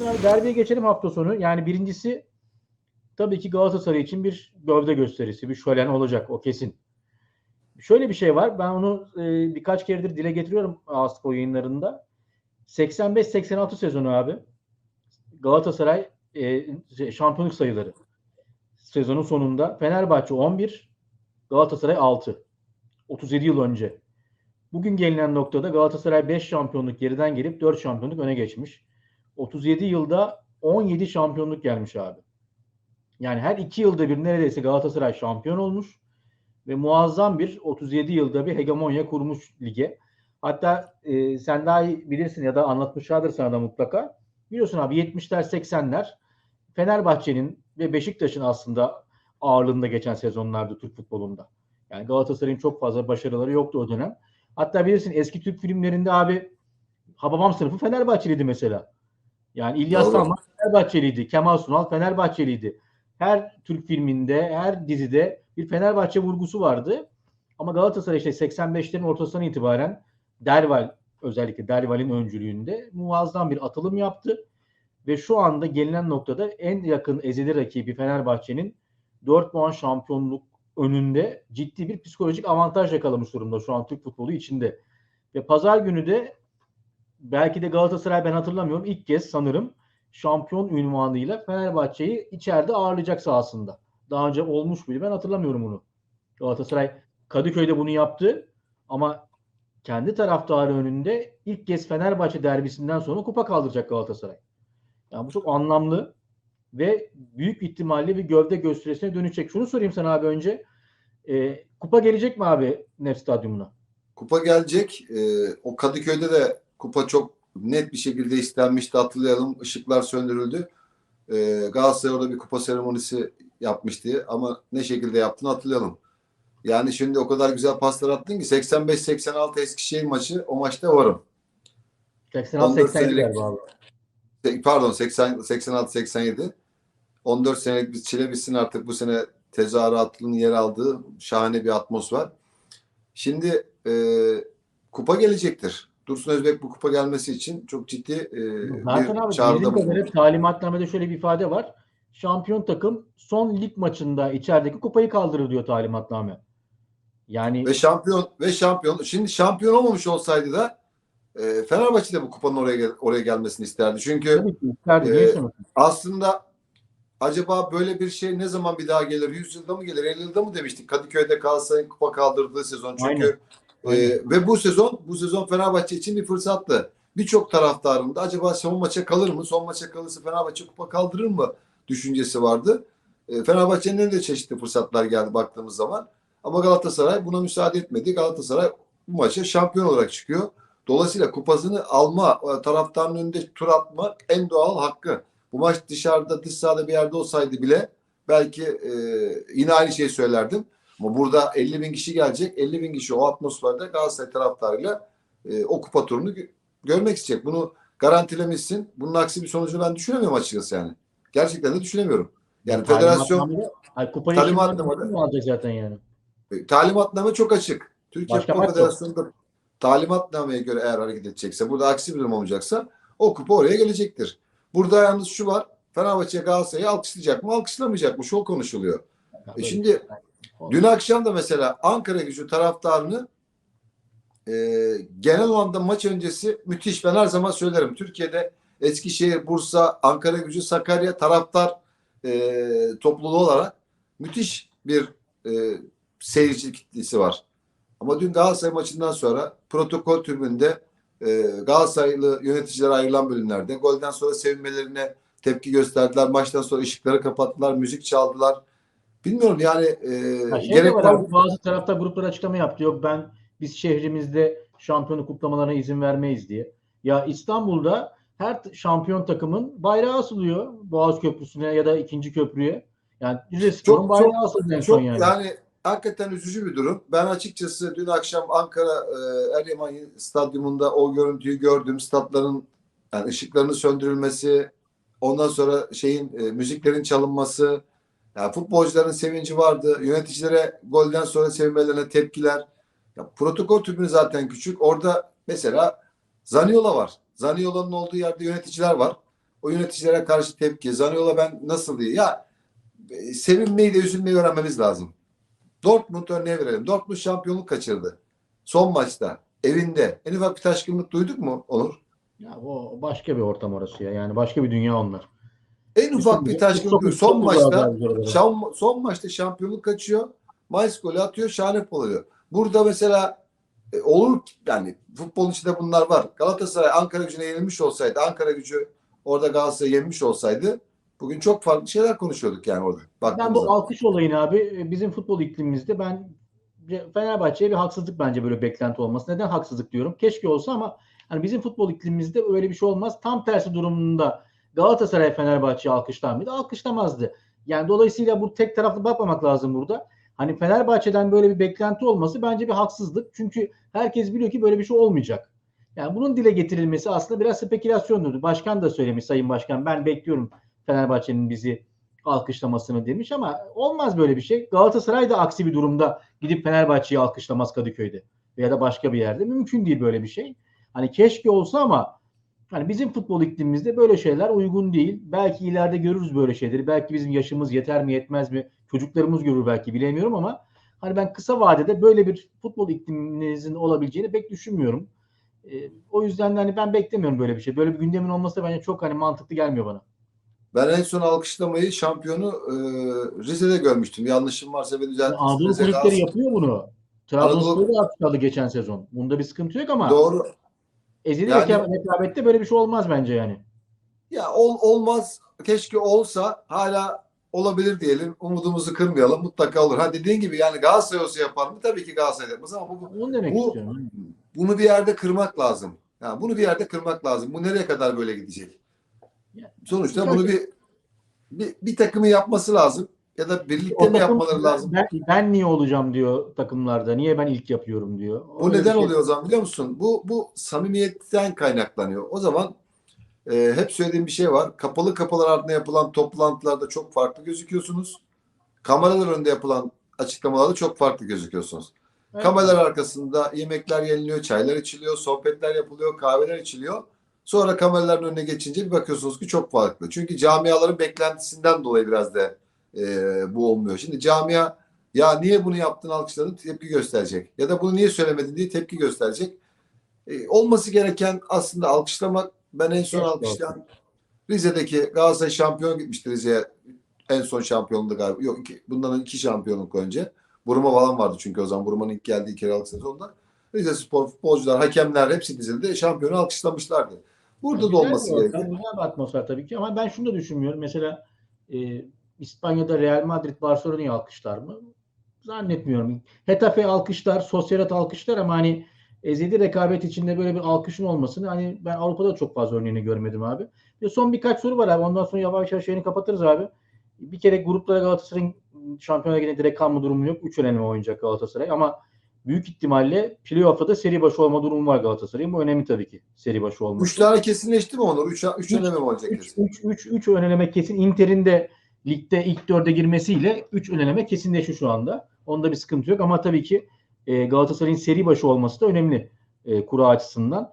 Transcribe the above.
Abi derbiye geçelim hafta sonu. Yani birincisi tabii ki Galatasaray için bir gövde gösterisi, bir şölen olacak o kesin. Şöyle bir şey var. Ben onu e, birkaç keredir dile getiriyorum Asko yayınlarında. 85-86 sezonu abi. Galatasaray e, şey, şampiyonluk sayıları. Sezonun sonunda Fenerbahçe 11, Galatasaray 6. 37 yıl önce. Bugün gelinen noktada Galatasaray 5 şampiyonluk geriden gelip 4 şampiyonluk öne geçmiş. 37 yılda 17 şampiyonluk gelmiş abi. Yani her 2 yılda bir neredeyse Galatasaray şampiyon olmuş ve muazzam bir 37 yılda bir hegemonya kurmuş lige. Hatta e, sen daha iyi bilirsin ya da anlatmışlardır sana da mutlaka. Biliyorsun abi 70'ler 80'ler Fenerbahçe'nin ve Beşiktaş'ın aslında ağırlığında geçen sezonlardı Türk futbolunda. Yani Galatasaray'ın çok fazla başarıları yoktu o dönem. Hatta bilirsin eski Türk filmlerinde abi Hababam sınıfı Fenerbahçeliydi mesela. Yani İlyas Doğru. Salman Fenerbahçeliydi. Kemal Sunal Fenerbahçeliydi. Her Türk filminde, her dizide bir Fenerbahçe vurgusu vardı. Ama Galatasaray işte 85'lerin ortasından itibaren Derval özellikle Derval'in öncülüğünde muazzam bir atılım yaptı. Ve şu anda gelinen noktada en yakın ezeli rakibi Fenerbahçe'nin 4 puan şampiyonluk önünde ciddi bir psikolojik avantaj yakalamış durumda şu an Türk futbolu içinde. Ve pazar günü de belki de Galatasaray ben hatırlamıyorum ilk kez sanırım şampiyon ünvanıyla Fenerbahçe'yi içeride ağırlayacak sahasında. Daha önce olmuş muydu ben hatırlamıyorum bunu. Galatasaray Kadıköy'de bunu yaptı ama kendi taraftarı önünde ilk kez Fenerbahçe derbisinden sonra kupa kaldıracak Galatasaray. Yani bu çok anlamlı ve büyük ihtimalle bir gövde gösterisine dönecek. Şunu sorayım sana abi önce. Ee, kupa gelecek mi abi Nef Stadyumuna? Kupa gelecek. Ee, o Kadıköy'de de kupa çok net bir şekilde istenmişti hatırlayalım. Işıklar söndürüldü. Ee, Galatasaray orada bir kupa seremonisi yapmıştı ama ne şekilde yaptığını hatırlayalım. Yani şimdi o kadar güzel paslar attın ki 85-86 Eskişehir maçı o maçta varım. 86 14 80 senelik- galiba abi. Se- Pardon 80 86-87 14 senelik bir çile bitsin artık bu sene tezahüratının yer aldığı şahane bir atmosfer. Şimdi e, kupa gelecektir. Dursun Özbek bu kupa gelmesi için çok ciddi e, Zaten bir abi çağrıda bulunmuş. talimatnamede şöyle bir ifade var. Şampiyon takım son lig maçında içerideki kupayı kaldırır diyor talimatname. Yani Ve şampiyon ve şampiyon. Şimdi şampiyon olmamış olsaydı da e, Fenerbahçe de bu kupanın oraya oraya gelmesini isterdi. Çünkü ki isterdi. İstemezsin? aslında acaba böyle bir şey ne zaman bir daha gelir? 100 yılda mı gelir? 50 yılda mı demiştik? Kadıköy'de Galatasaray'ın kupa kaldırdığı sezon. Çünkü Aynen. E, ve bu sezon bu sezon Fenerbahçe için bir fırsattı. Birçok taraftarın da acaba son maça kalır mı? Son maça kalırsa Fenerbahçe kupa kaldırır mı? düşüncesi vardı. E, Fenerbahçe'nin de çeşitli fırsatlar geldi baktığımız zaman. Ama Galatasaray buna müsaade etmedi. Galatasaray bu maça şampiyon olarak çıkıyor. Dolayısıyla kupasını alma, e, taraftarın önünde tur atma en doğal hakkı. Bu maç dışarıda, dış sahada bir yerde olsaydı bile belki e, yine aynı şeyi söylerdim. Ama burada 50 bin kişi gelecek. 50 bin kişi o atmosferde Galatasaray taraftarıyla e, o kupa turunu gö- görmek isteyecek. Bunu garantilemişsin. Bunun aksi bir sonucunu ben düşünemiyorum açıkçası yani. Gerçekten de düşünemiyorum. Yani federasyon talimatnamada- alacak zaten yani. e, talimatname çok açık. Türkiye Başka yok. Federasyonu'nda talimatnameye göre eğer hareket edecekse, burada aksi bir durum olacaksa o kupa oraya gelecektir. Burada yalnız şu var. Fenerbahçe Galatasaray'ı alkışlayacak mı, alkışlamayacak mı? Şu konuşuluyor. E şimdi dün akşam da mesela Ankara gücü taraftarını e, genel anlamda maç öncesi müthiş. Ben her zaman söylerim. Türkiye'de Eskişehir, Bursa, Ankara gücü, Sakarya taraftar e, topluluğu olarak müthiş bir e, seyirci kitlesi var. Ama dün Galatasaray maçından sonra protokol tribünde e, Galatasaraylı yöneticilere ayrılan bölümlerde golden sonra sevinmelerine tepki gösterdiler. Maçtan sonra ışıkları kapattılar, müzik çaldılar. Bilmiyorum yani e, Ha, şey gerek var var. bazı taraftar grupları açıklama yaptı. Yok ben biz şehrimizde şampiyonluk kutlamalarına izin vermeyiz diye. Ya İstanbul'da her şampiyon takımın bayrağı asılıyor Boğaz Köprüsü'ne ya da ikinci köprüye. Yani Rizespor'un bayrağı çok- asıldı en son yani. yani. hakikaten üzücü bir durum. Ben açıkçası dün akşam Ankara e, Eryaman Stadyumunda o görüntüyü gördüm. Statların yani ışıklarının söndürülmesi, ondan sonra şeyin e, müziklerin çalınması, yani futbolcuların sevinci vardı. Yöneticilere golden sonra sevinmelerine tepkiler. Ya, protokol tribünü zaten küçük. Orada mesela Zaniola var. Zaniola'nın olduğu yerde yöneticiler var. O yöneticilere karşı tepki. Zaniola ben nasıl diye. Ya e, sevinmeyi de üzülmeyi öğrenmemiz lazım. Dortmund örneği verelim. Dortmund şampiyonluk kaçırdı. Son maçta. Evinde. En ufak bir taşkınlık duyduk mu Onur? Ya o başka bir ortam orası ya. Yani başka bir dünya onlar. En ufak bir taşkınlık. Çok- Son maçta. Şam, son maçta şampiyonluk kaçıyor. Mayıs golü atıyor. Şahane oluyor. Burada mesela e, olur yani futbolun içinde bunlar var. Galatasaray Ankara gücüne yenilmiş olsaydı, Ankara gücü orada Galatasaray'ı yenmiş olsaydı bugün çok farklı şeyler konuşuyorduk yani orada. Ben bu alkış olayını abi e, bizim futbol iklimimizde ben Fenerbahçe'ye bir haksızlık bence böyle beklenti olması. Neden haksızlık diyorum? Keşke olsa ama hani bizim futbol iklimimizde öyle bir şey olmaz. Tam tersi durumunda Galatasaray Fenerbahçe'yi alkışlar mıydı? Alkışlamazdı. Yani dolayısıyla bu tek taraflı bakmamak lazım burada. Hani Fenerbahçe'den böyle bir beklenti olması bence bir haksızlık. Çünkü herkes biliyor ki böyle bir şey olmayacak. Yani bunun dile getirilmesi aslında biraz spekülasyondur. Başkan da söylemiş Sayın Başkan. Ben bekliyorum Fenerbahçe'nin bizi alkışlamasını demiş ama olmaz böyle bir şey. Galatasaray da aksi bir durumda gidip Fenerbahçe'yi alkışlamaz Kadıköy'de veya da başka bir yerde. Mümkün değil böyle bir şey. Hani keşke olsa ama hani bizim futbol iklimimizde böyle şeyler uygun değil. Belki ileride görürüz böyle şeyleri. Belki bizim yaşımız yeter mi yetmez mi? Çocuklarımız görür belki bilemiyorum ama hani ben kısa vadede böyle bir futbol ikliminizin olabileceğini pek düşünmüyorum. Ee, o yüzden de hani ben beklemiyorum böyle bir şey. Böyle bir gündemin olması da bence çok hani mantıklı gelmiyor bana. Ben en son alkışlamayı şampiyonu e, Rize'de görmüştüm. Yanlışım varsa beni düzeltin. Anadolu kulüpleri yapıyor bunu. Trabzonspor da alkışladı geçen sezon. Bunda bir sıkıntı yok ama Doğru. Ezeli Yani- rekab- rekabette böyle bir şey olmaz bence yani. Ya ol, olmaz. Keşke olsa hala olabilir diyelim. Umudumuzu kırmayalım. Mutlaka olur. Ha dediğin gibi yani Galatasaray olsa yapar mı? Tabii ki Galatasaray yapmaz ama bu, Onu demek Bu- istiyorum. bunu bir yerde kırmak lazım. Yani bunu bir yerde kırmak lazım. Bu nereye kadar böyle gidecek? Sonuçta bunu bir, bir bir takımı yapması lazım ya da birlikte mi O yapmaları lazım? Ben, ben niye olacağım diyor takımlarda. Niye ben ilk yapıyorum diyor. Bu Öyle bir neden şey- oluyor o zaman biliyor musun? Bu bu samimiyetten kaynaklanıyor. O zaman e, hep söylediğim bir şey var. Kapalı kapılar ardında yapılan toplantılarda çok farklı gözüküyorsunuz. Kameralar önünde yapılan açıklamalarda çok farklı gözüküyorsunuz. Evet. Kameralar arkasında yemekler yeniliyor, çaylar içiliyor, sohbetler yapılıyor, kahveler içiliyor. Sonra kameraların önüne geçince bir bakıyorsunuz ki çok farklı. Çünkü camiaların beklentisinden dolayı biraz da e, bu olmuyor. Şimdi camia ya niye bunu yaptın alkışladın tepki gösterecek. Ya da bunu niye söylemedin diye tepki gösterecek. E, olması gereken aslında alkışlamak. Ben en son Keşke alkışlayan Rize'deki Galatasaray şampiyon gitmişti Rize'ye. En son şampiyonluğu galiba. Yok iki, bundan iki şampiyonluk önce. Buruma falan vardı çünkü o zaman. Buruma'nın ilk geldiği kiralık sezonda. Rize Spor futbolcular, hakemler hepsi dizildi. Şampiyonu alkışlamışlardı. Burada da Güzel olması gerekiyor. Güzel bir atmosfer tabii ki ama ben şunu da düşünmüyorum. Mesela e, İspanya'da Real Madrid Barcelona'yı alkışlar mı? Zannetmiyorum. Hetafe alkışlar, Sociedad alkışlar ama hani ezeli rekabet içinde böyle bir alkışın olmasını hani ben Avrupa'da çok fazla örneğini görmedim abi. Ve son birkaç soru var abi. Ondan sonra yavaş yavaş yayını kapatırız abi. Bir kere gruplara Galatasaray'ın Şampiyonlar Ligi'nde direkt kalma durumu yok. 3 eleme oynayacak Galatasaray ama büyük ihtimalle playoff'ta da seri başı olma durumu var Galatasaray'ın. Bu önemli tabii ki. Seri başı olması. Üç tane kesinleşti mi Onur? Üç, üç Üç- öneme olacak? 3 3 3 3 öneleme kesin. Inter'in de ligde ilk dörde girmesiyle 3 öneleme kesinleşiyor şu anda. Onda bir sıkıntı yok ama tabii ki e, Galatasaray'ın seri başı olması da önemli e, kura açısından.